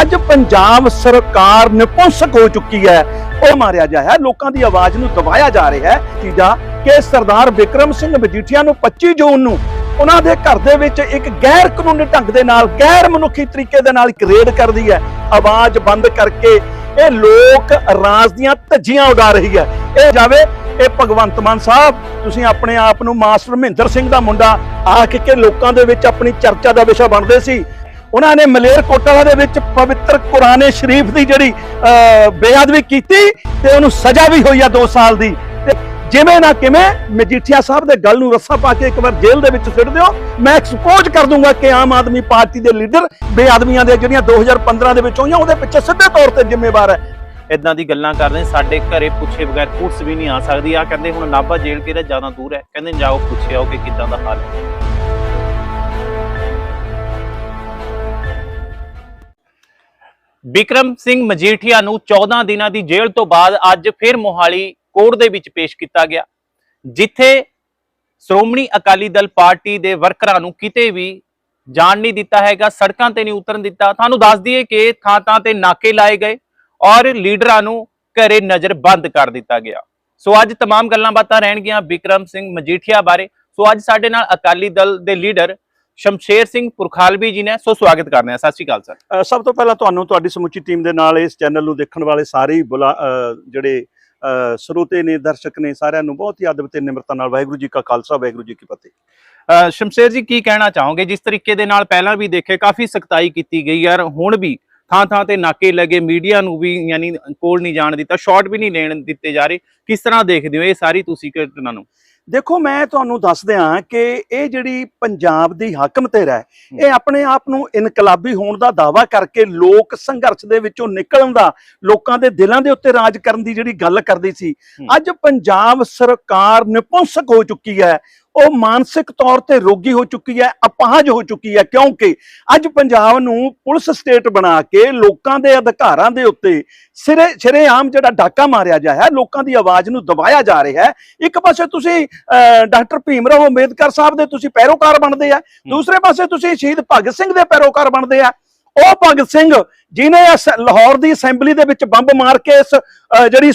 ਅੱਜ ਪੰਜਾਬ ਸਰਕਾਰ ਨਿਪੁੰਸਕ ਹੋ ਚੁੱਕੀ ਹੈ। ਉਹ ਮਾਰਿਆ ਜਾ ਹੈ। ਲੋਕਾਂ ਦੀ ਆਵਾਜ਼ ਨੂੰ ਦਬਾਇਆ ਜਾ ਰਿਹਾ ਹੈ। ਤੀਜਾ, ਕਿ ਸਰਦਾਰ ਵਿਕਰਮ ਸਿੰਘ ਮਜੀਠੀਆ ਨੂੰ 25 ਜੂਨ ਨੂੰ ਉਹਨਾਂ ਦੇ ਘਰ ਦੇ ਵਿੱਚ ਇੱਕ ਗੈਰ ਕਾਨੂੰਨੀ ਢੰਗ ਦੇ ਨਾਲ, ਗੈਰ ਮਨੁੱਖੀ ਤਰੀਕੇ ਦੇ ਨਾਲ ਇੱਕ ਰੇਡ ਕਰਦੀ ਹੈ। ਆਵਾਜ਼ ਬੰਦ ਕਰਕੇ ਇਹ ਲੋਕ ਰਾਜ ਦੀਆਂ ਧੱਜੀਆਂ ਉਡਾ ਰਹੀ ਹੈ। ਇਹ ਜਾਵੇ, ਇਹ ਭਗਵੰਤ ਮਾਨ ਸਾਹਿਬ, ਤੁਸੀਂ ਆਪਣੇ ਆਪ ਨੂੰ ਮਾਸਟਰ ਮਹਿੰਦਰ ਸਿੰਘ ਦਾ ਮੁੰਡਾ ਆਖ ਕੇ ਲੋਕਾਂ ਦੇ ਵਿੱਚ ਆਪਣੀ ਚਰਚਾ ਦਾ ਵਿਸ਼ਾ ਬਣਦੇ ਸੀ। ਉਹਨਾਂ ਨੇ ਮਲੇਰ ਕੋਟਲਾ ਦੇ ਵਿੱਚ ਪਵਿੱਤਰ ਕੁਰਾਨੇ ਸ਼ਰੀਫ ਦੀ ਜਿਹੜੀ ਅਹ, ਬੇਅਦਬੀ ਕੀਤੀ ਤੇ ਉਹਨੂੰ ਸਜ਼ਾ ਵੀ ਹੋਈ ਆ 2 ਸਾਲ ਦੀ। ਜਿਵੇਂ ਨਾ ਕਿਵੇਂ ਮਜੀਠੀਆ ਸਾਹਿਬ ਦੇ ਗੱਲ ਨੂੰ ਰੱਸਾ ਪਾ ਕੇ ਇੱਕ ਵਾਰ ਜੇਲ੍ਹ ਦੇ ਵਿੱਚ ਸਿੱਟ ਦਿਓ। ਮੈਂ ਐਕਸਪੋਜ਼ ਕਰ ਦੂੰਗਾ ਕਿ ਆਮ ਆਦਮੀ ਪਾਰਟੀ ਦੇ ਲੀਡਰ ਬੇਅਦਬੀਆਂ ਦੇ ਜਿਹੜੀਆਂ 2015 ਦੇ ਵਿੱਚ ਹੋਈਆਂ ਉਹਦੇ ਪਿੱਛੇ ਸਿੱਧੇ ਤੌਰ ਤੇ ਜ਼ਿੰਮੇਵਾਰ ਹੈ। ਇਦਾਂ ਦੀ ਗੱਲਾਂ ਕਰਦੇ ਸਾਡੇ ਘਰੇ ਪੁੱਛੇ ਬਗੈਰ ਪੁਲਿਸ ਵੀ ਨਹੀਂ ਆ ਸਕਦੀ। ਆ ਕਹਿੰਦੇ ਹੁਣ ਨਾਭਾ ਜੇਲ੍ਹ ਕਿਹੜਾ ਜ਼ਿਆਦਾ ਦੂਰ ਹੈ? ਕਹਿੰਦੇ ਜਾਓ ਪੁੱਛਿਓ ਕਿ ਕਿੱਦਾਂ ਦਾ ਹਾਲ ਹੈ। ਵਿਕਰਮ ਸਿੰਘ ਮਜੀਠੀਆ ਨੂੰ 14 ਦਿਨਾਂ ਦੀ ਜੇਲ੍ਹ ਤੋਂ ਬਾਅਦ ਅੱਜ ਫਿਰ ਮੋਹਾਲੀ ਕੋਰਟ ਦੇ ਵਿੱਚ ਪੇਸ਼ ਕੀਤਾ ਗਿਆ ਜਿੱਥੇ ਸ਼੍ਰੋਮਣੀ ਅਕਾਲੀ ਦਲ ਪਾਰਟੀ ਦੇ ਵਰਕਰਾਂ ਨੂੰ ਕਿਤੇ ਵੀ ਜਾਣ ਨਹੀਂ ਦਿੱਤਾ ਹੈਗਾ ਸੜਕਾਂ ਤੇ ਨਹੀਂ ਉਤਰਨ ਦਿੱਤਾ ਤੁਹਾਨੂੰ ਦੱਸ ਦਈਏ ਕਿ ਥਾਂ ਥਾਂ ਤੇ ਨਾਕੇ ਲਾਏ ਗਏ ਔਰ ਲੀਡਰਾਂ ਨੂੰ ਘਰੇ ਨਜ਼ਰ ਬੰਦ ਕਰ ਦਿੱਤਾ ਗਿਆ ਸੋ ਅੱਜ तमाम ਗੱਲਾਂ ਬਾਤਾਂ ਰਹਿਣਗੀਆਂ ਵਿਕਰਮ ਸਿੰਘ ਮਜੀਠੀਆ ਬਾਰੇ ਸੋ ਅੱਜ ਸਾਡੇ ਨਾਲ ਅਕਾਲੀ ਦਲ ਦੇ ਲੀਡਰ ਸ਼ਮਸ਼ੇਰ ਸਿੰਘ ਪੁਰਖਾਲਵੀ ਜੀ ਨੇ ਸੋ ਸਵਾਗਤ ਕਰਦੇ ਹਾਂ। ਸਤਿ ਸ਼੍ਰੀ ਅਕਾਲ ਸਰ। ਸਭ ਤੋਂ ਪਹਿਲਾਂ ਤੁਹਾਨੂੰ ਤੁਹਾਡੀ ਸਮੁੱਚੀ ਟੀਮ ਦੇ ਨਾਲ ਇਸ ਚੈਨਲ ਨੂੰ ਦੇਖਣ ਵਾਲੇ ਸਾਰੇ ਜਿਹੜੇ ਸਰੋਤੇ ਨੇ ਦਰਸ਼ਕ ਨੇ ਸਾਰਿਆਂ ਨੂੰ ਬਹੁਤ ਹੀ ਅਦਬ ਤੇ ਨਿਮਰਤਾ ਨਾਲ ਵਾਹਿਗੁਰੂ ਜੀ ਕਾ ਖਾਲਸਾ ਵਾਹਿਗੁਰੂ ਜੀ ਕੀ ਫਤਿਹ। ਸ਼ਮਸ਼ੇਰ ਜੀ ਕੀ ਕਹਿਣਾ ਚਾਹੋਗੇ? ਜਿਸ ਤਰੀਕੇ ਦੇ ਨਾਲ ਪਹਿਲਾਂ ਵੀ ਦੇਖੇ ਕਾਫੀ ਸਖਤਾਈ ਕੀਤੀ ਗਈ ਯਾਰ ਹੁਣ ਵੀ ਥਾਂ ਥਾਂ ਤੇ ਨਾਕੇ ਲੱਗੇ ਮੀਡੀਆ ਨੂੰ ਵੀ ਯਾਨੀ ਕੋਲ ਨਹੀਂ ਜਾਣ ਦਿੱਤਾ ਸ਼ਾਟ ਵੀ ਨਹੀਂ ਲੈਣ ਦਿੱਤੇ ਜਾ ਰਹੇ। ਕਿਸ ਤਰ੍ਹਾਂ ਦੇਖਦੇ ਹੋ ਇਹ ਸਾਰੀ ਤੁਸੀਂ ਘਟਨਾ ਨੂੰ? ਦੇਖੋ ਮੈਂ ਤੁਹਾਨੂੰ ਦੱਸ ਦਿਆਂ ਕਿ ਇਹ ਜਿਹੜੀ ਪੰਜਾਬ ਦੀ ਹਾਕਮਤੇਰ ਹੈ ਇਹ ਆਪਣੇ ਆਪ ਨੂੰ ਇਨਕਲਾਬੀ ਹੋਣ ਦਾ ਦਾਵਾ ਕਰਕੇ ਲੋਕ ਸੰਘਰਸ਼ ਦੇ ਵਿੱਚੋਂ ਨਿਕਲਣ ਦਾ ਲੋਕਾਂ ਦੇ ਦਿਲਾਂ ਦੇ ਉੱਤੇ ਰਾਜ ਕਰਨ ਦੀ ਜਿਹੜੀ ਗੱਲ ਕਰਦੀ ਸੀ। ਅੱਜ ਪੰਜਾਬ ਸਰਕਾਰ ਨਿਪੁੰਸਕ ਹੋ ਚੁੱਕੀ ਹੈ। ਉਹ ਮਾਨਸਿਕ ਤੌਰ ਤੇ ਰੋਗੀ ਹੋ ਚੁੱਕੀ ਹੈ ਅਪਾਹਜ ਹੋ ਚੁੱਕੀ ਹੈ ਕਿਉਂਕਿ ਅੱਜ ਪੰਜਾਬ ਨੂੰ ਪੁਲਿਸ ਸਟੇਟ ਬਣਾ ਕੇ ਲੋਕਾਂ ਦੇ ਅਧਿਕਾਰਾਂ ਦੇ ਉੱਤੇ ਸਿਰੇ ਸ਼ਰੇਆਮ ਜਿਹੜਾ ਡਾਕਾ ਮਾਰਿਆ ਜਾ ਹੈ ਲੋਕਾਂ ਦੀ ਆਵਾਜ਼ ਨੂੰ ਦਬਾਇਆ ਜਾ ਰਿਹਾ ਹੈ। ਇੱਕ ਪਾਸੇ ਤੁਸੀਂ ਡਾਕਟਰ ਭੀਮ ਰਾਓ ਅੰਬੇਦਕਰ ਸਾਹਿਬ ਦੇ ਤੁਸੀਂ ਪੈਰੋਕਾਰ ਬਣਦੇ ਆ ਦੂਸਰੇ ਪਾਸੇ ਤੁਸੀਂ ਸ਼ਹੀਦ ਭਗਤ ਸਿੰਘ ਦੇ ਪੈਰੋਕਾਰ ਬਣਦੇ ਆ। ਉਹ ਭਗਤ ਸਿੰਘ ਜਿਨੇ ਇਸ ਲਾਹੌਰ ਦੀ ਅਸੈਂਬਲੀ ਦੇ ਵਿੱਚ ਬੰਬ ਮਾਰ ਕੇ ਇਸ ਜਿਹੜੀ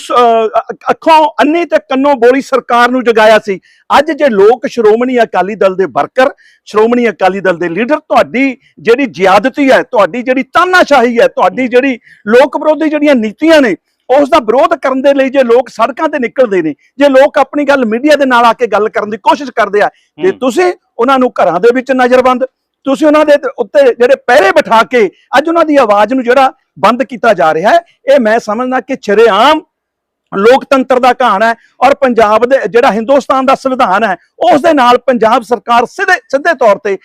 ਅੱਖੋਂ ਅੰਨੀ ਤੇ ਕੰਨੋਂ ਬੋਲੀ ਸਰਕਾਰ ਨੂੰ ਜਗਾਇਆ ਸੀ ਅੱਜ ਜੇ ਲੋਕ ਸ਼੍ਰੋਮਣੀ ਅਕਾਲੀ ਦਲ ਦੇ ਵਰਕਰ ਸ਼੍ਰੋਮਣੀ ਅਕਾਲੀ ਦਲ ਦੇ ਲੀਡਰ ਤੁਹਾਡੀ ਜਿਹੜੀ ਜ਼ਿਆਦਤੀ ਹੈ ਤੁਹਾਡੀ ਜਿਹੜੀ ਤਾਨਾਸ਼ਾਹੀ ਹੈ ਤੁਹਾਡੀ ਜਿਹੜੀ ਲੋਕ ਵਿਰੋਧੀ ਜਿਹੜੀਆਂ ਨੀਤੀਆਂ ਨੇ ਉਸ ਦਾ ਵਿਰੋਧ ਕਰਨ ਦੇ ਲਈ ਜੇ ਲੋਕ ਸੜਕਾਂ ਤੇ ਨਿਕਲਦੇ ਨੇ ਜੇ ਲੋਕ ਆਪਣੀ ਗੱਲ ਮੀਡੀਆ ਦੇ ਨਾਲ ਆ ਕੇ ਗੱਲ ਕਰਨ ਦੀ ਕੋਸ਼ਿਸ਼ ਕਰਦੇ ਆ ਤੇ। ਤੁਸੀਂ ਉਹਨਾਂ ਨੂੰ ਘਰਾਂ ਦੇ ਵਿੱਚ ਨਜ਼ਰਬੰਦ ਤੁਸੀਂ ਉਹਨਾਂ ਦੇ ਉੱਤੇ ਜਿਹੜੇ ਪਹਿਰੇ ਬਿਠਾ ਕੇ ਅੱਜ ਉਹਨਾਂ ਦੀ ਆਵਾਜ਼ ਨੂੰ ਜਿਹੜਾ ਬੰਦ ਕੀਤਾ ਜਾ ਰਿਹਾ ਹੈ, ਇਹ ਮੈਂ ਸਮਝਦਾ ਕਿ ਸ਼ਰੇਆਮ ਲੋਕਤੰਤਰ ਦਾ ਘਾਣ ਹੈ ਔਰ ਪੰਜਾਬ ਦੇ ਜਿਹੜਾ ਹਿੰਦੁਸਤਾਨ ਦਾ ਸੰਵਿਧਾਨ ਹੈ, ਉਸ ਦੇ ਨਾਲ ਪੰਜਾਬ ਸਰਕਾਰ ਸਿੱਧੇ ਸਿੱਧੇ ਤੌਰ ਤੇ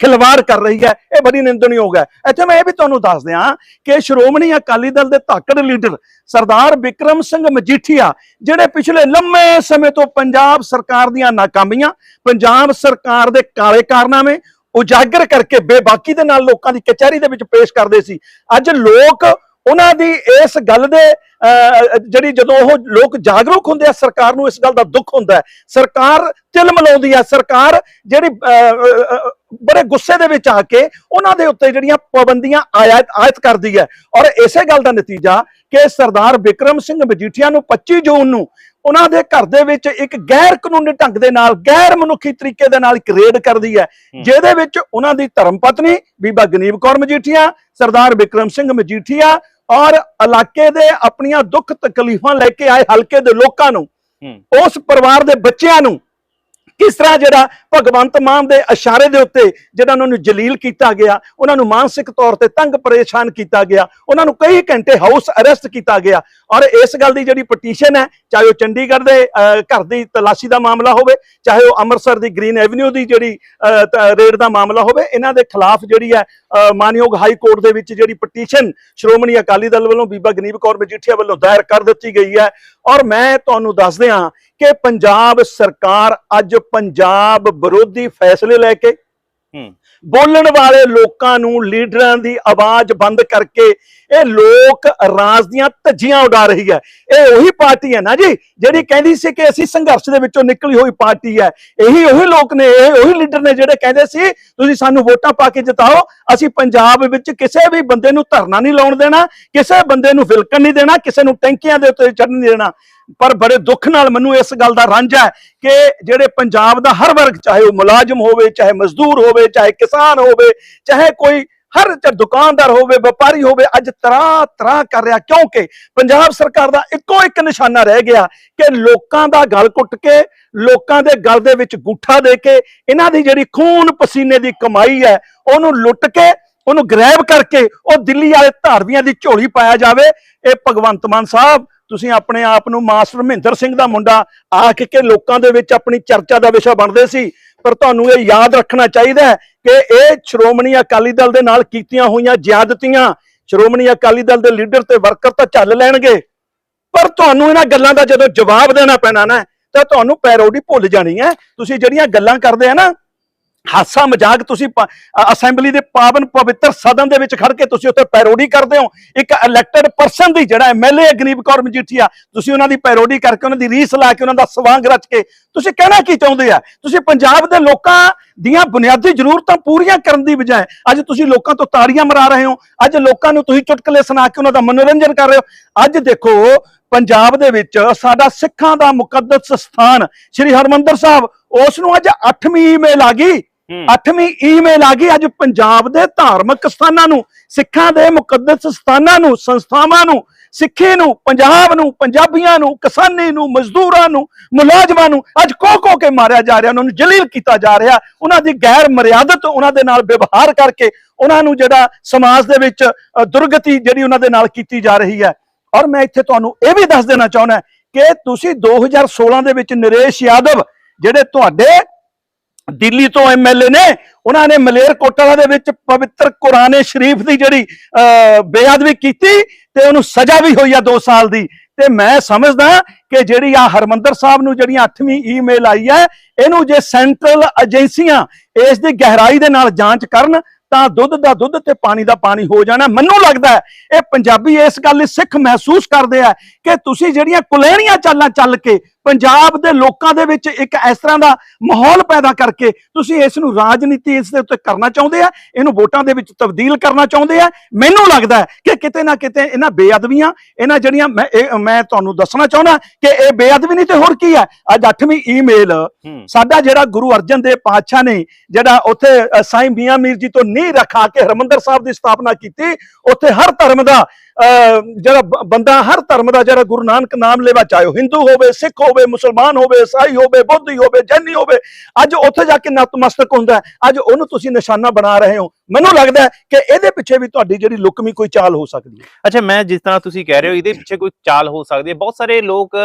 ਖਿਲਵਾੜ ਕਰ ਰਹੀ ਹੈ, ਇਹ ਬੜੀ ਨਿੰਦਣਯੋਗ ਹੈ। ਇੱਥੇ ਮੈਂ ਇਹ ਵੀ ਤੁਹਾਨੂੰ ਦੱਸ ਦਿਆਂ ਕਿ ਸ਼੍ਰੋਮਣੀ ਅਕਾਲੀ ਦਲ ਦੇ ਧਾਕੜ ਲੀਡਰ ਸਰਦਾਰ ਵਿਕਰਮ ਸਿੰਘ ਮਜੀਠੀਆ, ਜਿਹੜੇ ਪਿਛਲੇ ਲੰਮੇ ਸਮੇਂ ਤੋਂ ਪੰਜਾਬ ਸਰਕਾਰ ਦੀਆਂ ਨਾਕਾਮੀਆਂ, ਪੰਜਾਬ ਸਰਕਾਰ ਦੇ ਕਾਲੇ ਕਾਰਨਾਮੇ ਉਜਾਗਰ ਕਰਕੇ ਬੇਬਾਕੀ ਦੇ ਨਾਲ ਲੋਕਾਂ ਦੀ ਕਚਹਿਰੀ ਦੇ ਵਿੱਚ ਪੇਸ਼ ਕਰਦੇ ਸੀ। ਅੱਜ ਲੋਕ ਉਹਨਾਂ ਦੀ ਇਸ ਗੱਲ ਦੇ ਜਿਹੜੀ ਜਦੋਂ ਉਹ ਲੋਕ ਜਾਗਰੂਕ ਹੁੰਦੇ ਆ ਸਰਕਾਰ ਨੂੰ ਇਸ ਗੱਲ ਦਾ ਦੁੱਖ ਹੁੰਦਾ ਸਰਕਾਰ ਤਿਲ ਮਲਾਉਂਦੀ ਹੈ ਸਰਕਾਰ ਜਿਹੜੀ ਅਹ, ਬੜੇ ਗੁੱਸੇ ਦੇ ਵਿੱਚ ਆ ਕੇ ਉਹਨਾਂ ਦੇ ਉੱਤੇ ਜਿਹੜੀਆਂ ਪਾਬੰਦੀਆਂ ਆਇਤ ਆਇਤ ਕਰਦੀ ਹੈ। ਔਰ ਇਸੇ ਗੱਲ ਦਾ ਨਤੀਜਾ ਕਿ ਸਰਦਾਰ ਵਿਕਰਮ ਸਿੰਘ ਮਜੀਠੀਆ ਨੂੰ 25 ਜੂਨ ਨੂੰ ਉਹਨਾਂ ਦੇ ਘਰ ਦੇ ਵਿੱਚ ਇੱਕ ਗੈਰ ਕਾਨੂੰਨੀ ਢੰਗ ਦੇ ਨਾਲ ਗੈਰ ਮਨੁੱਖੀ ਤਰੀਕੇ ਦੇ ਨਾਲ ਇੱਕ ਰੇਡ ਕਰਦੀ ਹੈ। ਜਿਹਦੇ ਵਿੱਚ ਉਹਨਾਂ ਦੀ ਧਰਮ ਪਤਨੀ ਬੀਬਾ ਗਨੀਬ ਕੌਰ ਮਜੀਠੀਆ ਸਰਦਾਰ ਵਿਕਰਮ ਸਿੰਘ ਮਜੀਠੀਆ ਔਰ ਇਲਾਕੇ ਦੇ ਆਪਣੀਆਂ ਦੁੱਖ ਤਕਲੀਫਾਂ ਲੈ ਕੇ ਆਏ ਹਲਕੇ ਦੇ ਲੋਕਾਂ ਨੂੰ। ਉਸ ਪਰਿਵਾਰ ਦੇ ਬੱਚਿਆਂ ਨੂੰ ਕਿਸ ਤਰ੍ਹਾਂ ਜਿਹੜਾ ਭਗਵੰਤ ਮਾਨ ਦੇ ਇਸ਼ਾਰੇ ਦੇ ਉੱਤੇ ਜਿਹੜਾ ਉਹਨਾਂ ਨੂੰ ਜਲੀਲ ਕੀਤਾ ਗਿਆ ਉਹਨਾਂ ਨੂੰ ਮਾਨਸਿਕ ਤੌਰ ਤੇ ਤੰਗ ਪਰੇਸ਼ਾਨ ਕੀਤਾ ਗਿਆ ਉਹਨਾਂ ਨੂੰ ਕਈ ਘੰਟੇ ਹਾਊਸ ਅਰੈਸਟ ਕੀਤਾ ਗਿਆ ਔਰ ਇਸ ਗੱਲ ਦੀ ਜਿਹੜੀ ਪਟੀਸ਼ਨ ਹੈ ਚਾਹੇ ਉਹ ਚੰਡੀਗੜ੍ਹ ਦੇ ਅਹ, ਘਰ ਦੀ ਤਲਾਸ਼ੀ ਦਾ ਮਾਮਲਾ ਹੋਵੇ ਚਾਹੇ ਉਹ ਅੰਮ੍ਰਿਤਸਰ ਦੀ ਗ੍ਰੀਨ ਐਵਨਿਊ ਦੀ ਜਿਹੜੀ ਅਹ, ਤ- ਰੇਡ ਦਾ ਮਾਮਲਾ ਹੋਵੇ ਇਹਨਾਂ ਦੇ ਖਿਲਾਫ ਜਿਹੜੀ ਹੈ ਮਾਨਯੋਗ ਹਾਈ ਕੋਰਟ ਦੇ ਵਿੱਚ ਜਿਹੜੀ ਪਟੀਸ਼ਨ ਸ਼੍ਰੋਮਣੀ ਅਕਾਲੀ ਦਲ ਵੱਲੋਂ ਬੀਬਾ ਗਨੀਬ ਕੌਰ ਮਜੀਠੀਆ ਵੱਲੋਂ ਦਾਇਰ ਕਰ ਦਿੱਤੀ ਗਈ ਹੈ ਔਰ ਮੈਂ ਤੁਹਾਨੂੰ ਦੱਸ ਦਿਆਂ ਕਿ ਪੰਜਾਬ ਸਰਕਾਰ ਅੱਜ ਪੰਜਾਬ ਵਿਰੋਧੀ ਫੈਸਲੇ ਲੈ ਕੇ ਹੂੰ। ਬੋਲਣ ਵਾਲੇ ਲੋਕਾਂ ਨੂੰ, ਲੀਡਰਾਂ ਦੀ ਆਵਾਜ਼ ਬੰਦ ਕਰਕੇ ਇਹ ਲੋਕ ਰਾਜ ਦੀਆਂ ਧੱਜੀਆਂ ਉਡਾ ਰਹੀ ਹੈ। ਇਹ ਉਹੀ ਪਾਰਟੀ ਹੈ ਨਾ ਜੀ, ਜਿਹੜੀ ਕਹਿੰਦੀ ਸੀ ਕਿ ਅਸੀਂ ਸੰਘਰਸ਼ ਦੇ ਵਿੱਚੋਂ ਨਿਕਲੀ ਹੋਈ ਪਾਰਟੀ ਹੈ। ਇਹੀ ਉਹੀ ਲੋਕ ਨੇ, ਇਹ ਉਹੀ ਲੀਡਰ ਨੇ ਜਿਹੜੇ ਕਹਿੰਦੇ ਸੀ, ਤੁਸੀਂ ਸਾਨੂੰ ਵੋਟਾਂ ਪਾ ਕੇ ਜਿਤਾਓ, ਅਸੀਂ ਪੰਜਾਬ ਵਿੱਚ ਕਿਸੇ ਵੀ ਬੰਦੇ ਨੂੰ ਧਰਨਾ ਨਹੀਂ ਲਾਉਣ ਦੇਣਾ, ਕਿਸੇ ਬੰਦੇ ਨੂੰ ਫਿਲਕਣ ਨਹੀਂ ਦੇਣਾ, ਕਿਸੇ ਨੂੰ ਟੈਂਕੀਆਂ ਦੇ ਉੱਤੇ ਚੜਨ ਨਹੀਂ ਦੇਣਾ। ਪਰ ਬੜੇ ਦੁੱਖ ਨਾਲ ਮੈਨੂੰ ਇਸ ਗੱਲ ਦਾ ਰੰਜ ਹੈ ਕਿ ਜਿਹੜੇ ਪੰਜਾਬ ਦਾ ਹਰ ਵਰਗ, ਚਾਹੇ ਉਹ ਮੁਲਾਜ਼ਮ ਹੋਵੇ, ਚਾਹੇ ਮਜ਼ਦੂਰ ਹੋਵੇ, ਚਾਹੇ ਕਿਸਾਨ ਹੋਵੇ, ਚਾਹੇ ਕੋਈ ਹਰ ਦੁਕਾਨਦਾਰ ਹੋਵੇ, ਵਪਾਰੀ ਹੋਵੇ, ਅੱਜ ਤਰ੍ਹਾਂ ਤਰ੍ਹਾਂ ਕਰ ਰਿਹਾ। ਕਿਉਂਕਿ ਪੰਜਾਬ ਸਰਕਾਰ ਦਾ ਇੱਕੋ ਇੱਕ ਨਿਸ਼ਾਨਾ ਰਹਿ ਗਿਆ ਕਿ ਲੋਕਾਂ ਦਾ ਗਲ ਕੁੱਟ ਕੇ, ਲੋਕਾਂ ਦੇ ਗਲ ਦੇ ਵਿੱਚ ਗੁੱਠਾ ਦੇ ਕੇ, ਇਹਨਾਂ ਦੀ ਜਿਹੜੀ ਖੂਨ ਪਸੀਨੇ ਦੀ ਕਮਾਈ ਹੈ, ਉਹਨੂੰ ਲੁੱਟ ਕੇ, ਉਹਨੂੰ ਗ੍ਰੈਬ ਕਰਕੇ, ਉਹ ਦਿੱਲੀ ਵਾਲੇ ਧਾਰਵੀਆਂ ਦੀ ਝੋਲੀ ਪਾਇਆ ਜਾਵੇ। ਇਹ ਭਗਵੰਤ ਮਾਨ ਸਾਹਿਬ ਤੁਸੀਂ ਆਪਣੇ ਆਪ ਨੂੰ ਮਾਸਟਰ ਮਹਿੰਦਰ ਸਿੰਘ ਦਾ ਮੁੰਡਾ ਆਖ ਕੇ ਲੋਕਾਂ ਦੇ ਵਿੱਚ ਆਪਣੀ ਚਰਚਾ ਦਾ ਵਿਸ਼ਾ ਬਣਦੇ ਸੀ, ਪਰ ਤੁਹਾਨੂੰ ਇਹ ਯਾਦ ਰੱਖਣਾ ਚਾਹੀਦਾ ਕਿ ਇਹ ਸ਼੍ਰੋਮਣੀ ਅਕਾਲੀ ਦਲ ਦੇ ਨਾਲ ਕੀਤੀਆਂ ਹੋਈਆਂ ਜ਼ਿਆਦਤੀਆਂ, ਸ਼੍ਰੋਮਣੀ ਅਕਾਲੀ ਦਲ ਦੇ ਲੀਡਰ ਤੇ ਵਰਕਰ ਤਾਂ ਚੱਲ ਲੈਣਗੇ। ਪਰ ਤੁਹਾਨੂੰ ਇਹਨਾਂ ਗੱਲਾਂ ਦਾ ਜਦੋਂ ਜਵਾਬ ਦੇਣਾ ਪੈਣਾ ਨਾ, ਤਾਂ ਤੁਹਾਨੂੰ ਪੈਰੋਡੀ ਭੁੱਲ ਜਾਣੀ ਹੈ। ਤੁਸੀਂ ਜਿਹੜੀਆਂ ਗੱਲਾਂ ਕਰਦੇ ਆ ਨਾ ਹਾਸਾ ਮਜ਼ਾਕ ਤੁਸੀਂ ਪ- ਅਸੈਂਬਲੀ ਦੇ ਪਾਵਨ ਪਵਿੱਤਰ ਸਦਨ ਦੇ ਵਿੱਚ ਖੜ ਕੇ ਤੁਸੀਂ ਉੱਥੇ ਪੈਰੋਡੀ ਕਰਦੇ ਹੋ। ਇੱਕ ਇਲੈਕਟਡ ਪਰਸਨ ਦੀ ਜਿਹੜਾ ਐਮਐਲਏ ਗਰੀਬ ਕੌਰ ਮਜੀਠੀਆ, ਤੁਸੀਂ ਉਹਨਾਂ ਦੀ ਪੈਰੋਡੀ ਕਰਕੇ ਉਹਨਾਂ ਦੀ ਰੀਸ ਲਾ ਕੇ ਉਹਨਾਂ ਦਾ ਸਵਾਂਗ ਰਚ ਕੇ ਤੁਸੀਂ ਕਹਿਣਾ ਕੀ ਚਾਹੁੰਦੇ ਆ? ਤੁਸੀਂ ਪੰਜਾਬ ਦੇ ਲੋਕਾਂ ਦੀਆਂ ਬੁਨਿਆਦੀ ਜ਼ਰੂਰਤਾਂ ਪੂਰੀਆਂ ਕਰਨ ਦੀ ਬਜਾਏ ਅੱਜ ਤੁਸੀਂ ਲੋਕਾਂ ਤੋਂ ਤਾੜੀਆਂ ਮਰਾ ਰਹੇ ਹੋ। ਅੱਜ ਲੋਕਾਂ ਨੂੰ ਤੁਸੀਂ ਚੁਟਕਲੇ ਸੁਣਾ ਕੇ ਉਹਨਾਂ ਦਾ ਮਨੋਰੰਜਨ ਕਰ ਰਹੇ ਹੋ। ਅੱਜ ਦੇਖੋ, ਪੰਜਾਬ ਦੇ ਵਿੱਚ ਸਾਡਾ ਸਿੱਖਾਂ ਦਾ ਮੁਕੱਦਸ ਸਥਾਨ, ਸ੍ਰੀ ਹਰਮੰਦਰ ਸਾਹਿਬ, ਉਸ ਨੂੰ ਅੱਜ 8ਵੀਂ ਈਮੇਲ ਆ ਗਈ। ਅੱਠਵੀਂ ਈਮੇਲ ਆ ਗਈ ਅੱਜ ਪੰਜਾਬ ਦੇ ਧਾਰਮਿਕ ਸਥਾਨਾਂ ਨੂੰ, ਸਿੱਖਾਂ ਦੇ ਮੁਕੱਦਸ ਸਥਾਨਾਂ ਨੂੰ, ਸੰਸਥਾਵਾਂ ਨੂੰ, ਸਿੱਖੀ ਨੂੰ, ਪੰਜਾਬ ਨੂੰ, ਪੰਜਾਬੀਆਂ ਨੂੰ, ਕਿਸਾਨੀ ਨੂੰ, ਮਜ਼ਦੂਰਾਂ ਨੂੰ, ਮੁਲਾਜ਼ਮਾਂ ਨੂੰ, ਅੱਜ ਕੋ ਕੋ ਕੇ ਮਾਰਿਆ ਜਾ ਰਿਹਾ, ਉਹਨਾਂ ਨੂੰ ਜਲੀਲ ਕੀਤਾ ਜਾ ਰਿਹਾ, ਉਹਨਾਂ ਦੀ ਗੈਰ ਮਰਿਆਦਤ ਉਹਨਾਂ ਦੇ ਨਾਲ ਵਿਵਹਾਰ ਕਰਕੇ, ਉਹਨਾਂ ਨੂੰ ਜਿਹੜਾ ਸਮਾਜ ਦੇ ਵਿੱਚ ਦੁਰਗਤੀ ਜਿਹੜੀ ਉਹਨਾਂ ਦੇ ਨਾਲ ਕੀਤੀ ਜਾ ਰਹੀ ਹੈ। ਔਰ ਮੈਂ ਇੱਥੇ ਤੁਹਾਨੂੰ ਇਹ ਵੀ ਦੱਸ ਦੇਣਾ ਚਾਹੁੰਦਾ ਕਿ ਤੁਸੀਂ 2016 ਦੇ ਵਿੱਚ ਨਰੇਸ਼ ਯਾਦਵ, ਜਿਹੜੇ ਤੁਹਾਡੇ ਦਿੱਲੀ ਤੋਂ ਐਮਐਲਏ ਨੇ, ਉਹਨਾਂ ਨੇ ਮਲੇਰਕੋਟਲਾ ਦੇ ਵਿੱਚ ਪਵਿੱਤਰ ਕੁਰਾਨੇ ਸ਼ਰੀਫ ਦੀ ਜਿਹੜੀ ਬੇਅਦਬੀ ਕੀਤੀ ਤੇ ਉਹਨੂੰ ਸਜ਼ਾ ਵੀ ਹੋਈ ਆ 2 ਸਾਲ ਦੀ। ਤੇ ਮੈਂ ਸਮਝਦਾ ਕਿ ਜਿਹੜੀ ਆ ਹਰਮੰਦਰ ਸਾਹਿਬ ਨੂੰ ਜਿਹੜੀਆਂ 8ਵੀਂ ਈਮੇਲ ਆਈ ਹੈ ਇਹਨੂੰ ਜੇ ਸੈਂਟਰਲ ਏਜੰਸੀਆਂ ਇਸ ਦੀ ਗਹਿਰਾਈ ਦੇ ਨਾਲ ਜਾਂਚ ਕਰਨ, ਤਾਂ ਦੁੱਧ ਦਾ ਦੁੱਧ ਤੇ ਪਾਣੀ ਦਾ ਪਾਣੀ ਹੋ ਜਾਣਾ। ਮੈਨੂੰ ਲੱਗਦਾ ਇਹ ਪੰਜਾਬੀ ਇਸ ਗੱਲ ਲਈ ਸਿੱਖ ਮਹਿਸੂਸ ਕਰਦੇ ਆ ਕਿ ਤੁਸੀਂ ਜਿਹੜੀਆਂ ਕੁਲਹਿਣੀਆਂ ਚਾਲਾਂ ਚੱਲ ਕੇ ਪੰਜਾਬ ਦੇ ਲੋਕਾਂ ਦੇ ਵਿੱਚ ਇੱਕ ਇਸ ਤਰ੍ਹਾਂ ਦਾ ਮਾਹੌਲ ਪੈਦਾ ਕਰਕੇ ਤੁਸੀਂ ਇਸ ਨੂੰ ਰਾਜਨੀਤੀ ਇਸ ਦੇ ਉੱਤੇ ਕਰਨਾ ਚਾਹੁੰਦੇ ਆ ਇਹਨੂੰ ਵੋਟਾਂ ਦੇ ਵਿੱਚ ਤਬਦੀਲ ਕਰਨਾ ਚਾਹੁੰਦੇ ਆ। ਮੈਨੂੰ ਲੱਗਦਾ ਕਿ ਕਿਤੇ ਨਾ ਕਿਤੇ ਇਹਨਾਂ ਬੇਅਦਬੀਆਂ ਇਹਨਾਂ ਜਿਹੜੀਆਂ ਮੈਂ ਇਹ- ਮੈਂ ਤੁਹਾਨੂੰ ਦੱਸਣਾ ਚਾਹੁੰਦਾ ਕਿ ਇਹ ਬੇਅਦਬੀ ਨਹੀਂ ਤੇ ਹੋਰ ਕੀ ਹੈ? ਅੱਜ 8ਵੀਂ ਈਮੇਲ ਸਾਡਾ ਜਿਹੜਾ ਗੁਰੂ ਅਰਜਨ ਦੇਵ ਪਾਤਸ਼ਾਹ ਨੇ ਜਿਹੜਾ ਉੱਥੇ ਸਾਈਂ ਮੀਆਂ ਮੀਰ ਜੀ ਤੋਂ ਨੀਂਹ ਰਖਾ ਕੇ ਹਰਮੰਦਰ ਸਾਹਿਬ ਦੀ ਸਥਾਪਨਾ ਕੀਤੀ ਉੱਥੇ ਹਰ ਧਰਮ ਦਾ ਜਿਹੜਾ ਬੰਦਾ ਹਰ ਧਰਮ ਦਾ ਜਿਹੜਾ ਗੁਰੂ ਨਾਨਕ ਨਾਮ ਲੈਵਾ, ਚਾਹੇ ਉਹ ਹਿੰਦੂ ਹੋਵੇ, ਸਿੱਖ ਹੋਵੇ, ਮੁਸਲਮਾਨ ਹੋਵੇ, ਈਸਾਈ ਹੋਵੇ, ਬੋਧੀ ਹੋਵੇ, ਜੈਨੀ ਹੋਵੇ, ਅੱਜ ਉੱਥੇ ਜਾ ਕੇ ਨਤਮਸਤਕ ਹੁੰਦਾ ਅੱਜ ਉਹਨੂੰ ਤੁਸੀਂ ਨਿਸ਼ਾਨਾ ਬਣਾ ਰਹੇ ਹੋ। ਮੈਨੂੰ ਲੱਗਦਾ ਕਿ ਇਹਦੇ ਪਿੱਛੇ ਵੀ ਤੁਹਾਡੀ ਜਿਹੜੀ ਲੁਕਮੀ ਕੋਈ ਚਾਲ ਹੋ ਸਕਦੀ ਹੈ। ਅੱਛਾ, ਮੈਂ ਜਿਸ ਤਰ੍ਹਾਂ ਤੁਸੀਂ ਕਹਿ ਰਹੇ ਹੋ, ਇਹਦੇ ਪਿੱਛੇ ਕੋਈ ਚਾਲ ਹੋ ਸਕਦੀ ਹੈ। ਬਹੁਤ ਸਾਰੇ ਲੋਕ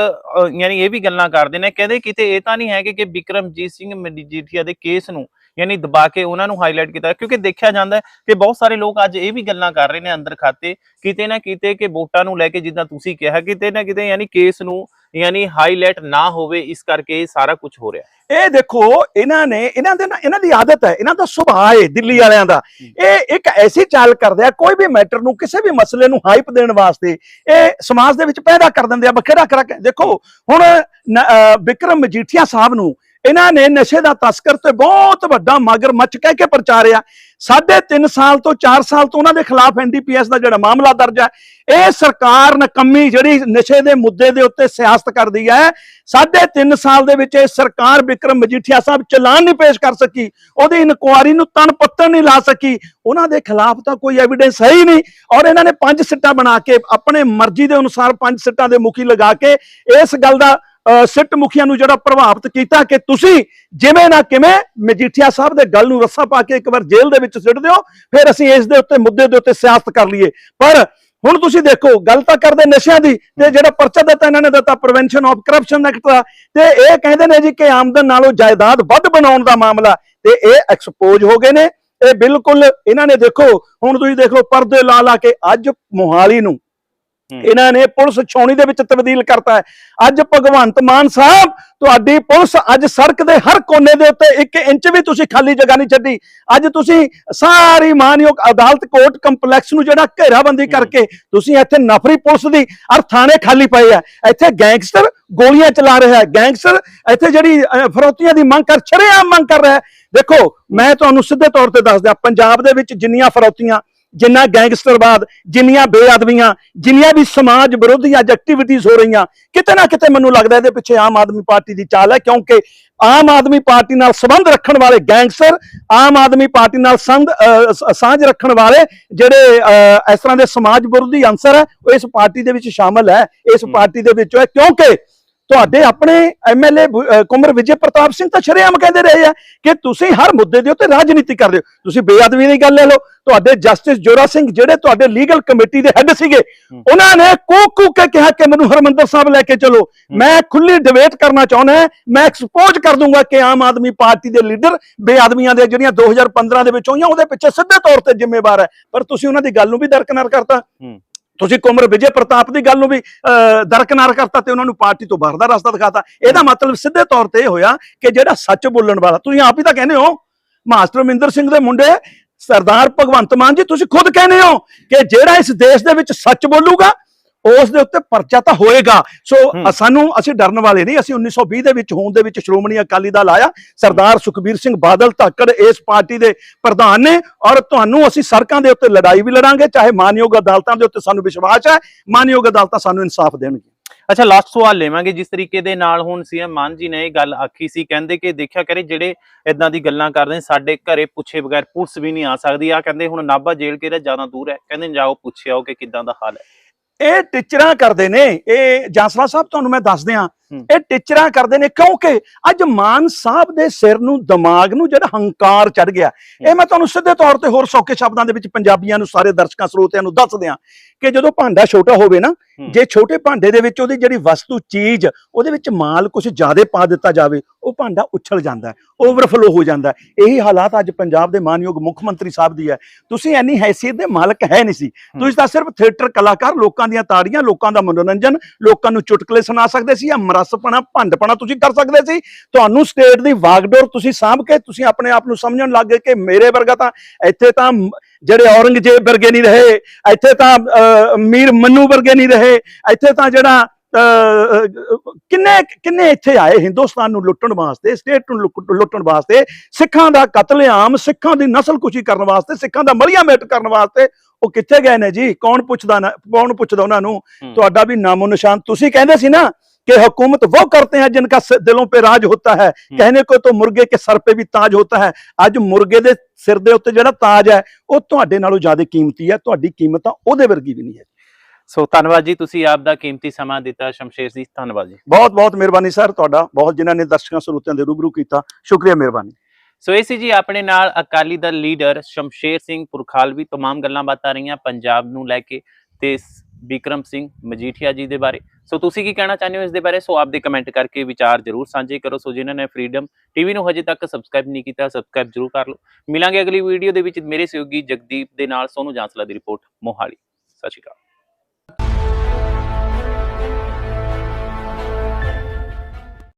ਯਾਨੀ ਇਹ ਵੀ ਗੱਲਾਂ ਕਰਦੇ ਨੇ, ਕਹਿੰਦੇ ਕਿਤੇ ਇਹ ਤਾਂ ਨਹੀਂ ਹੈ ਕਿ ਬਿਕਰਮਜੀਤ ਸਿੰਘ ਮਜੀਠੀਆ ਦੇ ਕੇਸ ਨੂੰ ਯਾਨੀ ਦਬਾ ਕੇ ਉਹਨਾਂ ਨੂੰ ਹਾਈਲਾਈਟ ਕੀਤਾ ਕਿਉਂਕਿ ਦੇਖਿਆ ਜਾਂਦਾ ਹੈ ਕਿ ਬਹੁਤ ਸਾਰੇ ਲੋਕ ਅੱਜ ਇਹ ਵੀ ਗੱਲਾਂ ਕਰ ਰਹੇ ਨੇ ਅੰਦਰ ਖਾਤੇ ਕਿਤੇ ਨਾ ਕਿਤੇ ਕਿ ਵੋਟਾਂ ਨੂੰ ਲੈ ਕੇ ਜਿੱਦਾਂ ਤੁਸੀਂ ਕਿਹਾ ਕਿਤੇ ਨਾ ਕਿਤੇ ਯਾਨੀ ਕੇਸ ਨੂੰ ਯਾਨੀ ਹਾਈਲਾਈਟ ਨਾ ਹੋਵੇ ਇਸ ਕਰਕੇ ਇਹ ਸਾਰਾ ਕੁਝ ਹੋ ਰਿਹਾ। ਇਹ ਦੇਖੋ ਇਹਨਾਂ ਨੇ ਇਹਨਾਂ ਦੇ ਇਹਨਾਂ ਦੀ ਆਦਤ ਹੈ ਇਹਨਾਂ ਦਾ ਸੁਭਾਅ ਹੈ ਦਿੱਲੀ ਵਾਲਿਆਂ ਦਾ। ਇਹ ਇੱਕ ਐਸੀ ਚਾਲ ਕਰਦੇ ਆ ਕੋਈ ਵੀ ਮੈਟਰ ਨੂੰ ਕਿਸੇ ਵੀ ਮਸਲੇ ਨੂੰ ਹਾਈਪ ਦੇਣ ਵਾਸਤੇ ਇਹ ਸਮਾਜ ਦੇ ਵਿੱਚ ਪੈਦਾ ਕਰ ਦਿੰਦੇ ਆ ਬਖੇਰਾ ਕਰ ਦੇਖੋ ਹੁਣ ਵਿਕਰਮ ਮਜੀਠੀਆ ਸਾਹਿਬ ਨੂੰ ਇਹਨਾਂ ਨੇ ਨਸ਼ੇ ਦਾ ਤਸਕਰ ਤੇ ਬਹੁਤ ਵੱਡਾ ਮਗਰ ਮੱਚ ਕਹਿ ਕੇ ਪ੍ਰਚਾਰਿਆ। ਸਾਢੇ 3 ਸਾਲ ਤੋਂ 4 ਸਾਲ ਤੋਂ ਉਹਨਾਂ ਦੇ ਖਿਲਾਫ ਐਨਡੀਪੀਐਸ ਦਾ ਜਿਹੜਾ ਮਾਮਲਾ ਦਰਜ ਹੈ, ਇਹ ਸਰਕਾਰ ਨਕੰਮੀ ਜਿਹੜੀ ਨਸ਼ੇ ਦੇ ਮੁੱਦੇ ਦੇ ਉੱਤੇ ਸਿਆਸਤ ਕਰਦੀ ਹੈ। ਸਾਢੇ 3 ਸਾਲ ਦੇ ਵਿੱਚ ਇਹ ਸਰਕਾਰ ਵਿਕਰਮ ਮਜੀਠੀਆ ਸਾਹਿਬ ਚਲਾਨ ਨਹੀਂ ਪੇਸ਼ ਕਰ ਸਕੀ, ਉਹਦੀ ਇਨਕੁਆਰੀ ਨੂੰ ਤਣ ਪੱਤਰ ਨਹੀਂ ਲਾ ਸਕੀ। ਉਹਨਾਂ ਦੇ ਖਿਲਾਫ ਤਾਂ ਕੋਈ ਐਵੀਡੈਂਸ ਹੈ ਹੀ ਨਹੀਂ ਔਰ ਇਹਨਾਂ ਨੇ ਪੰਜ ਸਿੱਟਾਂ ਬਣਾ ਕੇ ਆਪਣੇ ਮਰਜ਼ੀ ਦੇ ਅਨੁਸਾਰ ਪੰਜ ਸਿੱਟਾਂ ਦੇ ਮੁਖੀ ਲਗਾ ਕੇ ਇਸ ਗੱਲ ਦਾ ਸਿੱਟ ਮੁਖੀਆਂ ਨੂੰ ਜਿਹੜਾ ਪ੍ਰਭਾਵਿਤ ਕੀਤਾ ਕਿ ਤੁਸੀਂ ਜਿਵੇਂ ਨਾ ਕਿਵੇਂ ਮਜੀਠੀਆ ਸਾਹਿਬ ਦੇ ਗੱਲ ਨੂੰ ਰੱਸਾ ਪਾ ਕੇ ਇੱਕ ਵਾਰ ਜੇਲ੍ਹ ਦੇ ਵਿੱਚ ਸਿੱਟ ਦਿਓ, ਫਿਰ ਅਸੀਂ ਇਸ ਦੇ ਉੱਤੇ, ਮੁੱਦੇ ਦੇ ਉੱਤੇ ਸਿਆਸਤ ਕਰ ਲਈਏ। ਪਰ ਹੁਣ ਤੁਸੀਂ ਦੇਖੋ, ਗੱਲ ਤਾਂ ਕਰਦੇ ਨਸ਼ਿਆਂ ਦੀ ਤੇ ਜਿਹੜਾ ਪਰਚਾ ਦਿੱਤਾ ਇਹਨਾਂ ਨੇ ਦਿੱਤਾ ਪ੍ਰੀਵੈਂਸ਼ਨ ਆਫ ਕਰਪਸ਼ਨ ਐਕਟ ਦਾ, ਤੇ ਇਹ ਕਹਿੰਦੇ ਨੇ ਜੀ ਕਿ ਆਮਦਨ ਨਾਲੋਂ ਜਾਇਦਾਦ ਵੱਧ ਬਣਾਉਣ ਦਾ ਮਾਮਲਾ, ਤੇ ਇਹ ਐਕਸਪੋਜ਼ ਹੋ ਗਏ ਨੇ। ਇਹ ਬਿਲਕੁਲ, ਇਹਨਾਂ ਨੇ ਦੇਖੋ, ਹੁਣ ਤੁਸੀਂ ਦੇਖ ਲਓ, ਪਰਦੇ ਲਾ ਲਾ ਕੇ ਅੱਜ ਮੋਹਾਲੀ ਨੂੰ ਇਹਨਾਂ ਨੇ ਪੁਲਿਸ ਛਾਉਣੀ ਦੇ ਵਿੱਚ ਤਬਦੀਲ ਕਰਤਾ ਹੈ। ਅੱਜ ਭਗਵੰਤ ਮਾਨ ਸਾਹਿਬ ਤੁਹਾਡੀ ਪੁਲਿਸ ਅੱਜ ਸੜਕ ਦੇ ਹਰ ਕੋਨੇ ਦੇ ਉੱਤੇ 1 ਇੰਚ ਵੀ ਤੁਸੀਂ ਖਾਲੀ ਜਗ੍ਹਾ ਨਹੀਂ ਛੱਡੀ। ਅੱਜ ਤੁਸੀਂ ਸਾਰੀ ਮਾਨਯੋਗ ਅਦਾਲਤ ਕੋਰਟ ਕੰਪਲੈਕਸ ਨੂੰ ਜਿਹੜਾ ਘੇਰਾਬੰਦੀ ਕਰਕੇ ਤੁਸੀਂ ਇੱਥੇ ਨਫਰੀ ਪੁਲਿਸ ਦੀ ਅਰ ਥਾਣੇ ਖਾਲੀ ਪਏ ਆ। ਇੱਥੇ ਗੈਂਗਸਟਰ ਗੋਲੀਆਂ ਚਲਾ ਰਿਹਾ ਹੈ। ਗੈਂਗਸਟਰ ਇੱਥੇ ਜਿਹੜੀ ਫਰੌਤੀਆਂ ਦੀ ਮੰਗ ਕਰ ਸ਼ਰੇਆਮ ਮੰਗ ਕਰ ਰਿਹਾ ਦੇਖੋ ਮੈਂ ਤੁਹਾਨੂੰ ਸਿੱਧੇ ਤੌਰ ਤੇ ਦੱਸ ਦਿਆਂ ਪੰਜਾਬ ਦੇ ਵਿੱਚ ਜਿੰਨੀਆਂ ਫਰੌਤੀਆਂ ਜਿੰਨਾ ਗੈਂਗਸਟਰਵਾਦ ਜਿੰਨੀਆਂ ਬੇਅਦਬੀਆਂ ਜਿੰਨੀਆਂ ਵੀ ਸਮਾਜ ਵਿਰੋਧੀ ਅੱਜ ਐਕਟੀਵਿਟੀਜ਼ ਹੋ ਰਹੀਆਂ ਕਿਤੇ ਨਾ ਕਿਤੇ ਮੈਨੂੰ ਲੱਗਦਾ ਇਹਦੇ ਪਿੱਛੇ ਆਮ ਆਦਮੀ ਪਾਰਟੀ ਦੀ ਚਾਲ ਹੈ ਕਿਉਂਕਿ ਆਮ ਆਦਮੀ ਪਾਰਟੀ ਨਾਲ ਸੰਬੰਧ ਰੱਖਣ ਵਾਲੇ ਗੈਂਗਸਟਰ ਆਮ ਆਦਮੀ ਪਾਰਟੀ ਨਾਲ ਸਾਂਝ ਰੱਖਣ ਵਾਲੇ ਜਿਹੜੇ ਇਸ ਤਰ੍ਹਾਂ ਦੇ ਸਮਾਜ ਵਿਰੋਧੀ ਅੰਸਰ ਹੈ ਉਹ ਇਸ ਪਾਰਟੀ ਦੇ ਵਿੱਚ ਸ਼ਾਮਲ ਹੈ ਇਸ। ਪਾਰਟੀ ਦੇ ਵਿੱਚ ਹੈ ਕਿਉਂਕਿ ਤੁਹਾਡੇ ਆਪਣੇ ਐਮਐਲਏ ਕੁਮਰ ਵਿਜੇ ਪ੍ਰਤਾਪ ਸਿੰਘ ਤਾਂ ਸ਼ਰੇਆਮ ਕਹਿੰਦੇ ਰਹੇ ਆ ਕਿ ਤੁਸੀਂ ਹਰ ਮੁੱਦੇ ਦੇ ਉੱਤੇ ਰਾਜਨੀਤੀ ਕਰਦੇ ਹੋ। ਤੁਸੀਂ ਬੇਅਦਬੀ ਦੀ ਗੱਲ ਲੈ ਲਓ ਤੁਹਾਡੇ ਜਸਟਿਸ ਜੋਰਾ ਸਿੰਘ ਜਿਹੜੇ ਤੁਹਾਡੇ ਲੀਗਲ ਕਮੇਟੀ ਦੇ ਹੈੱਡ ਸੀਗੇ ਉਹਨਾਂ ਨੇ ਕੂਕ ਕੇ ਕਿਹਾ ਕਿ ਮੈਨੂੰ ਹਰਮੰਦਰ ਸਾਹਿਬ ਲੈ ਕੇ ਚਲੋ। ਮੈਂ ਖੁੱਲੀ ਡਿਬੇਟ ਕਰਨਾ ਚਾਹੁੰਦਾ। ਮੈਂ ਐਕਸਪੋਜ਼ ਕਰ ਦੂੰਗਾ ਕਿ ਆਮ ਆਦਮੀ ਪਾਰਟੀ ਦੇ ਲੀਡਰ ਬੇਅਦਬੀਆਂ ਦੇ ਜਿਹੜੀਆਂ 2015 ਦੇ ਵਿੱਚ ਹੋਈਆਂ ਉਹਦੇ ਪਿੱਛੇ ਸਿੱਧੇ ਤੌਰ ਤੇ ਜ਼ਿੰਮੇਵਾਰ ਹੈ। ਪਰ ਤੁਸੀਂ ਉਹਨਾਂ ਦੀ ਗੱਲ ਨੂੰ ਵੀ ਦਰਕਨਾਰ ਕਰਤਾ। ਤੁਸੀਂ ਕੁਮਰ ਵਿਜੇ ਪ੍ਰਤਾਪ ਦੀ ਗੱਲ ਨੂੰ ਵੀ ਦਰਕਨਾਰ ਕਰਤਾ ਤੇ ਉਹਨਾਂ ਨੂੰ ਪਾਰਟੀ ਤੋਂ ਬਾਹਰ ਦਾ ਰਸਤਾ ਦਿਖਾਤਾ। ਇਹਦਾ ਮਤਲਬ ਸਿੱਧੇ ਤੌਰ ਤੇ ਇਹ ਹੋਇਆ ਕਿ ਜਿਹੜਾ ਸੱਚ ਬੋਲਣ ਵਾਲਾ ਤੁਸੀਂ ਆਪ ਹੀ ਤਾਂ ਕਹਿੰਦੇ ਹੋ ਮਾਸਟਰ ਮਿੰਦਰ ਸਿੰਘ ਦੇ ਮੁੰਡੇ ਸਰਦਾਰ ਭਗਵੰਤ ਮਾਨ ਜੀ ਤੁਸੀਂ ਖੁਦ ਕਹਿੰਦੇ ਹੋ ਕਿ ਜਿਹੜਾ ਇਸ ਦੇਸ਼ ਦੇ ਵਿੱਚ ਸੱਚ ਬੋਲੂਗਾ ਉਸ ਦੇ ਉੱਤੇ ਪਰਚਾ ਤਾਂ ਹੋਏਗਾ। ਸੋ ਸਾਨੂੰ ਅਸੀਂ ਡਰਨ ਵਾਲੇ ਨਹੀਂ ਅਸੀਂ 1920 ਦੇ ਵਿੱਚ ਹੋਣ ਦੇ ਵਿੱਚ ਸ਼੍ਰੋਮਣੀ ਅਕਾਲੀ ਦਲ ਆਇਆ। ਸਰਦਾਰ ਸੁਖਬੀਰ ਸਿੰਘ ਬਾਦਲ ਧਾਕੜ ਇਸ ਪਾਰਟੀ ਦੇ ਪ੍ਰਧਾਨ ਨੇ ਔਰ ਤੁਹਾਨੂੰ ਅਸੀਂ ਸੜਕਾਂ ਦੇ ਉੱਤੇ ਲੜਾਈ ਵੀ ਲੜਾਂਗੇ ਚਾਹੇ ਮਾਨਯੋਗ ਅਦਾਲਤਾਂ ਦੇ ਉੱਤੇ ਸਾਨੂੰ ਵਿਸ਼ਵਾਸ ਹੈ ਮਾਨਯੋਗ ਅਦਾਲਤਾਂ ਸਾਨੂੰ ਇਨਸਾਫ ਦੇਣਗੀਆਂ। ਅੱਛਾ ਲਾਸਟ ਸਵਾਲ ਲੇਵਾਂਗੇ ਜਿਸ ਤਰੀਕੇ ਦੇ ਨਾਲ ਹੁਣ ਸੀਐਮ ਮਾਨ ਜੀ ਨੇ ਇਹ ਗੱਲ ਆਖੀ ਸੀ ਕਹਿੰਦੇ ਕਿ ਦੇਖਿਆ ਕਰੇ ਜਿਹੜੇ ਇਦਾਂ ਦੀ ਗੱਲਾਂ ਕਰਦੇ ਸਾਡੇ ਘਰੇ ਪੁੱਛੇ ਬਗੈਰ ਪੁਲਿਸ ਵੀ ਨਹੀਂ ਆ ਸਕਦੀ। ਆ ਕਹਿੰਦੇ ਹੁਣ ਨਾਭਾ ਜੇਲ੍ਹ ਕਿਹੜਾ ਜ਼ਿਆਦਾ ਦੂਰ ਹੈ? ਕਹਿੰਦੇ ਜਾਓ ਪੁੱਛਿਆਓ ਕਿ ਕਿਦਾਂ ਦਾ ਹਾਲ ਹੈ। ਇਹ ਟੀਚਰਾਂ ਕਰਦੇ ਨੇ ਇਹ ਜਾਂਸਲਾ ਸਾਹਿਬ ਤੁਹਾਨੂੰ ਮੈਂ ਦੱਸ ਦਿਆਂ। ਇਹ ਟੀਚਰਾਂ ਕਰਦੇ ਨੇ ਕਿਉਂਕਿ ਅੱਜ ਮਾਨ ਸਾਹਿਬ ਦੇ ਸਿਰ ਨੂੰ ਦਿਮਾਗ ਨੂੰ ਜਿਹੜਾ ਹੰਕਾਰ ਚੜ ਗਿਆ। ਇਹ ਮੈਂ ਤੁਹਾਨੂੰ ਸਿੱਧੇ ਤੌਰ ਤੇ ਹੋਰ ਸੌਖੇ ਸ਼ਬਦਾਂ ਦੇ ਵਿੱਚ ਪੰਜਾਬੀਆਂ ਨੂੰ ਸਾਰੇ ਦਰਸ਼ਕਾਂ ਸਰੋਤਿਆਂ ਨੂੰ ਦੱਸ ਦਿਆਂ। ਕਿ ਜਦੋਂ ਭਾਂਡਾ ਛੋਟਾ ਹੋਵੇ ਨਾ। ਜੇ ਛੋਟੇ ਭਾਂਡੇ ਦੇ ਵਿੱਚ ਉਹਦੀ ਜਿਹੜੀ ਵਸਤੂ ਚੀਜ਼ ਉਹਦੇ ਵਿੱਚ ਮਾਲ ਕੁਝ ਜ਼ਿਆਦਾ ਪਾ ਦਿੱਤਾ ਜਾਵੇ ਉਹ ਭਾਂਡਾ ਉਛਲ ਜਾਂਦਾ ਹੈ ਓਵਰਫਲੋ ਹੋ ਜਾਂਦਾ ਹੈ। ਇਹੀ ਹਾਲਾਤ ਅੱਜ ਪੰਜਾਬ ਦੇ ਮਾਨਯੋਗ ਮੁੱਖ ਮੰਤਰੀ ਸਾਹਿਬ ਦੀ ਹੈ। ਤੁਸੀਂ ਐਨੀ ਹੈਸੀਅਤ ਦੇ ਮਾਲਕ ਹੈ ਨਹੀਂ ਸੀ। ਤੁਸੀਂ ਤਾਂ ਸਿਰਫ ਥੀਏਟਰ ਕਲਾਕਾਰ ਲੋਕਾਂ ਦੀਆਂ ਤਾੜੀਆਂ ਲੋਕਾਂ ਦਾ ਮਨੋਰੰਜਨ ਲੋਕਾਂ ਨੂੰ ਚੁਟਕਲੇ ਸੁਣਾ ਸਕਦੇ ਸੀ ਜਾਂ ਮਰਸਪਣਾ ਭੰਡਪਣਾ ਤੁਸੀਂ ਕਰ ਸਕਦੇ ਸੀ। ਤੁਹਾਨੂੰ ਸਟੇਟ ਦੀ ਵਾਗਡੋਰ ਤੁਸੀਂ ਸਾਂਭ ਕੇ ਤੁਸੀਂ ਆਪਣੇ ਆਪ ਨੂੰ ਸਮਝਣ ਲੱਗ ਗਏ ਕਿ ਮੇਰੇ ਵਰਗਾ ਤਾਂ ਇੱਥੇ ਤਾਂ ਜਿਹੜੇ ਔਰੰਗਜ਼ੇਬ ਵਰਗੇ ਨਹੀਂ ਰਹੇ ਇੱਥੇ ਤਾਂ ਮੀਰ ਮੰਨੂ ਵਰਗੇ ਨਹੀਂ ਰਹੇ ਇੱਥੇ ਤਾਂ ਜਿਹੜਾ ਕਿੰਨੇ ਕਿੰਨੇ ਇੱਥੇ ਆਏ ਹਿੰਦੁਸਤਾਨ ਨੂੰ ਲੁੱਟਣ ਵਾਸਤੇ ਸਟੇਟ ਨੂੰ ਲੁੱਟ- ਲੁੱਟਣ ਵਾਸਤੇ ਸਿੱਖਾਂ ਦਾ ਕਤਲੇਆਮ ਸਿੱਖਾਂ ਦੀ ਨਸਲਕੁਸ਼ੀ ਕਰਨ ਵਾਸਤੇ ਸਿੱਖਾਂ ਦਾ ਮਲੀਆ ਮੇਟ ਕਰਨ ਵਾਸਤੇ ਉਹ ਕਿੱਥੇ ਗਏ ਨੇ ਜੀ ਕੌਣ ਪੁੱਛਦਾ ਨਾ ਕੌਣ ਪੁੱਛਦਾ ਉਹਨਾਂ ਨੂੰ। ਤੁਹਾਡਾ ਵੀ ਨਾਮੋ ਨਿਸ਼ਾਨ ਤੁਸੀਂ ਕਹਿੰਦੇ ਸੀ ਨਾ कि हुकूमत वो करते हैं जिनका स- दिलों पे राज होता है कहने को तो मुर्गे के सर पे भी ताज होता है ਅੱਜ ਮੁਰਗੇ ਦੇ ਸਿਰ ਦੇ ਉੱਤੇ ਜਿਹੜਾ ਤਾਜ ਹੈ ਉਹ ਤੁਹਾਡੇ ਨਾਲੋਂ ਜ਼ਿਆਦਾ ਕੀਮਤੀ ਹੈ ਤੁਹਾਡੀ ਕੀਮਤ ਤਾਂ ਉਹਦੇ ਵਰਗੀ ਵੀ ਨਹੀਂ ਹੈ ਸੋ ਧੰਨਵਾਦ ਜੀ ਤੁਸੀਂ ਆਪ ਦਾ ਕੀਮਤੀ ਸਮਾਂ ਦਿੱਤਾ ਸ਼ਮਸ਼ੇਰ ਜੀ ਧੰਨਵਾਦ ਜੀ ਬਹੁਤ ਬਹੁਤ ਮਿਹਰਬਾਨੀ ਸਰ ਤੁਹਾਡਾ ਬਹੁਤ ਜਿਨ੍ਹਾਂ ਨੇ ਦਰਸ਼ਕਾਂ ਸਰੋਤਿਆਂ ਦੇ ਰੂਬਰੂ ਕੀਤਾ ਸ਼ੁਕਰੀਆ ਮਿਹਰਬਾਨੀ ਸੋ ਇਹ ਸੀ ਜੀ ਆਪਣੇ ਨਾਲ ਅਕਾਲੀ ਦਲ ਲੀਡਰ ਸ਼ਮਸ਼ੇਰ ਸਿੰਘ ਪੁਰਖਾਲਵੀ तमाम ਗੱਲਾਂ ਬਾਤਾਂ ਰਹੀਆਂ ਪੰਜਾਬ ਨੂੰ ਲੈ ਕੇ ਤੇ ਸ- ਵਿਕਰਮ ਸਿੰਘ ਮਜੀਠੀਆ ਜੀ ਦੇ ਬਾਰੇ ਸੋ ਤੁਸੀਂ ਕੀ ਕਹਿਣਾ ਚਾਹੁੰਦੇ ਹੋ ਇਸ ਦੇ ਬਾਰੇ? ਸੋ ਆਪਦੇ ਕਮੈਂਟ ਕਰਕੇ ਵਿਚਾਰ ਜ਼ਰੂਰ ਸਾਂਝੇ ਕਰੋ। ਸੋ ਜਿਨ੍ਹਾਂ ਨੇ ਫਰੀडम ਟੀਵੀ ਨੂੰ ਹਜੇ ਤੱਕ ਸਬਸਕ੍ਰਾਈਬ ਨਹੀਂ ਕੀਤਾ ਸਬਸਕ੍ਰਾਈਬ ਜ਼ਰੂਰ ਕਰ ਲਓ। ਮਿਲਾਂਗੇ ਅਗਲੀ ਵੀਡੀਓ ਦੇ ਵਿੱਚ। ਮੇਰੇ ਸਹਿਯੋਗੀ ਜਗਦੀਪ ਦੇ ਨਾਲ ਸੋਨੂੰ ਜਾਂਸਲਾ ਦੀ ਰਿਪੋਰਟ ਮੋਹਾਲੀ। ਸਤਿ ਸ਼੍ਰੀ ਅਕਾਲ।